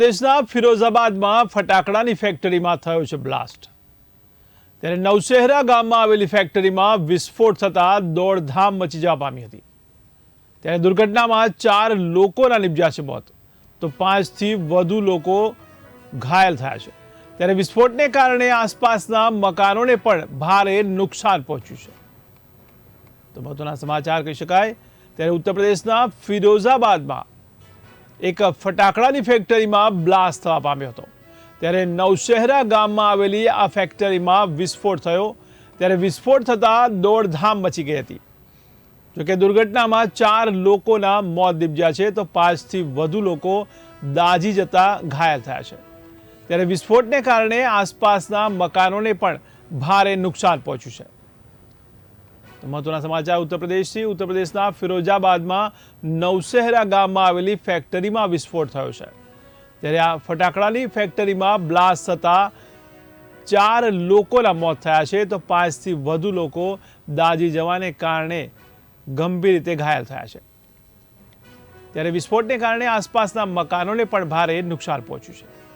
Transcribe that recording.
દેશના ફિરોઝાબાદમાં ફટાકડાની ફેક્ટરીમાં થયો છે બ્લાસ્ટ. ત્યારે નવશેહરા ગામમાં આવેલી ફેક્ટરીમાં વિસ્ફોટ થતાં દોડધામ મચી જવા પામી હતી. ત્યારે દુર્ઘટનામાં ચાર લોકોના નિપજ્યા છે મોત. તો પાંચથી વધુ લોકો ઘાયલ થયા છે. ત્યારે વિસ્ફોટને કારણે આસપાસના મકાનોને પણ ભારે નુકસાન પહોંચ્યું છે. તો મહત્વના સમાચાર કહી શકાય. ત્યારે ઉત્તર પ્રદેશના ફિરોઝાબાદમાં એક ફટાકડાની ફેક્ટરીમાં બ્લાસ્ટ થવા પામ્યો હતો. ત્યારે નવશહેરા ગામમાં આવેલી આ ફેક્ટરીમાં વિસ્ફોટ થયો. ત્યારે વિસ્ફોટ થતાં દોડધામ મચી ગઈ હતી. જોકે દુર્ઘટનામાં ચાર લોકોના મોત નીપજ્યા છે, તો પાંચથી વધુ લોકો દાઝી જતા ઘાયલ થયા છે. ત્યારે વિસ્ફોટને કારણે આસપાસના મકાનોને પણ ભારે નુકસાન પહોંચ્યું છે. મહત્વના સમાચાર ઉત્તર પ્રદેશથી. ઉત્તર પ્રદેશના ફિરોજાબાદમાં નવશહેરા ગામમાં આવેલી ફેક્ટરીમાં વિસ્ફોટ થયો છે. ત્યારે આ ફટાકડાની ફેક્ટરીમાં બ્લાસ્ટ થતાં ચાર લોકોના મોત થયા છે. તો પાંચથી વધુ લોકો દાઝી જવાને કારણે ગંભીર રીતે ઘાયલ થયા છે. ત્યારે વિસ્ફોટને કારણે આસપાસના મકાનોને પણ ભારે નુકસાન પહોંચ્યું છે.